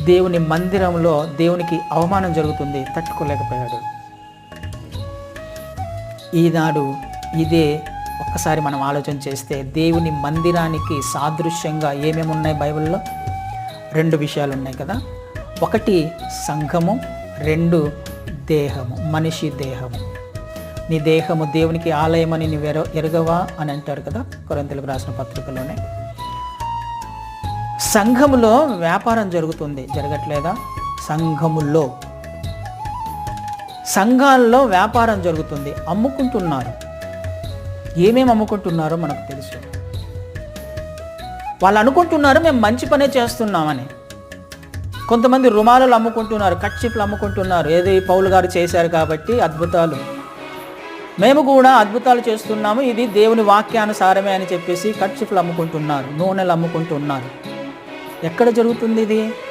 దేవుని మందిరంలో దేవునికి అవమానం జరుగుతుంది తట్టుకోలేకపోయాడు. ఈనాడు ఇదే ఒక్కసారి మనం ఆలోచన చేస్తే దేవుని మందిరానికి సాదృశ్యంగా ఏమేమి ఉన్నాయి బైబిల్లో? రెండు విషయాలు ఉన్నాయి కదా. ఒకటి సంఘము రెండు దేహము మనిషి దేహము. నీ దేహము దేవునికి ఆలయమని నువ్వు ఎర ఎరగవా అని అంటారు కదా కొరంతలకు రాసిన పత్రికలోనే. సంఘములో వ్యాపారం జరుగుతుంది. జరగట్లేదా? సంఘములో. సంఘాల్లో వ్యాపారం జరుగుతుంది. అమ్ముకుంటున్నారు. ఏమేమి అమ్ముకుంటున్నారో మనకు తెలుసు. వాళ్ళు అనుకుంటున్నారు మేము మంచి పనే చేస్తున్నామని. కొంతమంది రుమాలు అమ్ముకుంటున్నారు కట్చిప్లు అమ్ముకుంటున్నారు. ఏది పౌలు గారు చేశారు కాబట్టి అద్భుతాలు. మేము కూడా అద్భుతాలు చేస్తున్నాము. ఇది దేవుని వాక్యానుసారమే అని చెప్పేసి కట్చిప్లు అమ్ముకుంటున్నారు నూనెలు అమ్ముకుంటున్నారు. ఎక్కడ జరుగుతుంది ఇది?